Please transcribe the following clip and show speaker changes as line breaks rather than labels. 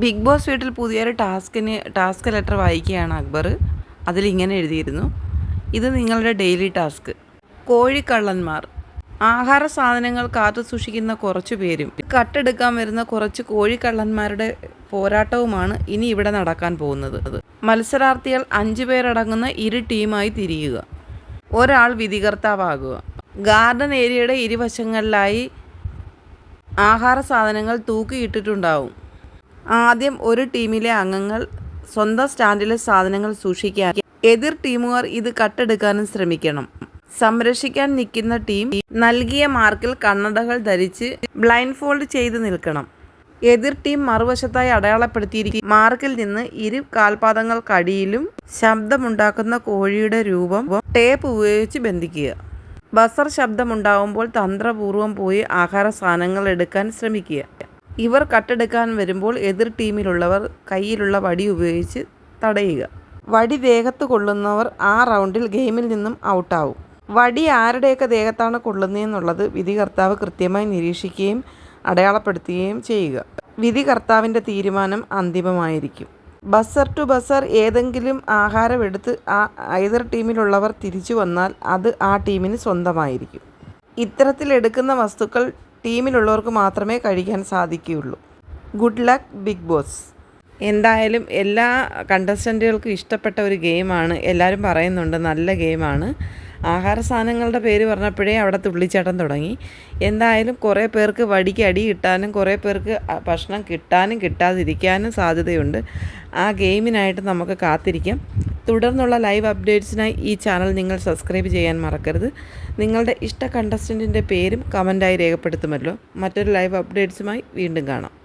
Big boss വീട്ടിൽ പുതിയൊരു ടാസ്കിന് task letter വായിക്കുകയാണ് അക്ബർ. അതിലിങ്ങനെ എഴുതിയിരുന്നു. ഇത് നിങ്ങളുടെ ഡെയിലി ടാസ്ക്. കോഴിക്കള്ളന്മാർ. ആഹാര സാധനങ്ങൾ കാത്തു സൂക്ഷിക്കുന്ന കുറച്ചു പേരും. കട്ടെടുക്കാൻ വരുന്ന കുറച്ച് കോഴിക്കള്ളന്മാരുടെ പോരാട്ടവുമാണ് ഇനി ഇവിടെ നടക്കാൻ പോകുന്നത്. മത്സരാർത്ഥികൾ അഞ്ചു പേരടങ്ങുന്ന ഇരു ടീമായി തിരിയുക. ഒരാൾ വിധികർത്താവാകുക. ഗാർഡൻ ഏരിയയുടെ ഇരുവശങ്ങളിലായി ആഹാര സാധനങ്ങൾ തൂക്കിയിട്ടിട്ടുണ്ടാവും. ആദ്യം ഒരു ടീമിലെ അംഗങ്ങൾ സ്വന്തം സ്റ്റാൻഡിലെ സാധനങ്ങൾ സൂക്ഷിക്കാൻ എതിർ ടീമുകാർ ഇത് കട്ടെടുക്കാനും ശ്രമിക്കണം. സംരക്ഷിക്കാൻ നിൽക്കുന്ന ടീം നൽകിയ മാർക്കിൽ കണ്ണടകൾ ധരിച്ച് ബ്ലൈൻഡ് ഫോൾഡ് ചെയ്ത് നിൽക്കണം. എതിർ ടീം മറുവശത്തായി അടയാളപ്പെടുത്തിയിരിക്കും മാർക്കിൽ നിന്ന് ഇരു കാൽപാദങ്ങൾക്കടിയിലും ശബ്ദമുണ്ടാക്കുന്ന കോഴിയുടെ രൂപം ടേപ്പ് ഉപയോഗിച്ച് ബന്ധിക്കുക. ബസർ ശബ്ദമുണ്ടാകുമ്പോൾ തന്ത്രപൂർവം പോയി ആഹാര സാധനങ്ങൾ എടുക്കാൻ ശ്രമിക്കുക. ഇവർ കട്ടെടുക്കാൻ വരുമ്പോൾ എതിർ ടീമിലുള്ളവർ കയ്യിലുള്ള വടി ഉപയോഗിച്ച് തടയുക. വടി ദേഹത്ത് കൊള്ളുന്നവർ ആ റൗണ്ടിൽ ഗെയിമിൽ നിന്നും ഔട്ടാവും. വടി ആരുടെയൊക്കെ ദേഹത്താണ് കൊള്ളുന്നതെന്നുള്ളത് വിധികർത്താവ് കൃത്യമായി നിരീക്ഷിക്കുകയും അടയാളപ്പെടുത്തുകയും ചെയ്യുക. വിധികർത്താവിന്റെ തീരുമാനം അന്തിമമായിരിക്കും. ബസർ ടു ബസർ ഏതെങ്കിലും ആഹാരമെടുത്ത് ആ എതിർ ടീമിലുള്ളവർ തിരിച്ചു വന്നാൽ അത് ആ ടീമിന് സ്വന്തമായിരിക്കും. ഇത്തരത്തിലെടുക്കുന്ന വസ്തുക്കൾ ടീമിലുള്ളവർക്ക് മാത്രമേ കഴിക്കാൻ സാധിക്കുകയുള്ളൂ. Good luck Bigg Boss. എന്തായാലും എല്ലാ കണ്ടസ്റ്റന്റുകൾക്കും ഇഷ്ടപ്പെട്ട ഒരു ഗെയിമാണ്. എല്ലാവരും പറയുന്നുണ്ട് നല്ല ഗെയിമാണ്. ആഹാര സാധനങ്ങളുടെ പേര് പറഞ്ഞപ്പോഴേ അവിടെ തുള്ളിച്ചേട്ടൻ തുടങ്ങി. എന്തായാലും കുറേ പേർക്ക് വടിക്ക് അടി കിട്ടാനും കുറേ പേർക്ക് ഭക്ഷണം കിട്ടാനും കിട്ടാതിരിക്കാനും സാധ്യതയുണ്ട്. ആ ഗെയിമിനായിട്ട് നമുക്ക് കാത്തിരിക്കാം. തുടർന്നുള്ള ലൈവ് അപ്ഡേറ്റ്സിനായി ഈ ചാനൽ നിങ്ങൾ സബ്സ്ക്രൈബ് ചെയ്യാൻ മറക്കരുത്. നിങ്ങളുടെ ഇഷ്ട കണ്ടസ്റ്റന്റിന്റെ പേരും കമന്റായി രേഖപ്പെടുത്തുമല്ലോ. മറ്റൊരു ലൈവ് അപ്ഡേറ്റ്സുമായി വീണ്ടും കാണാം.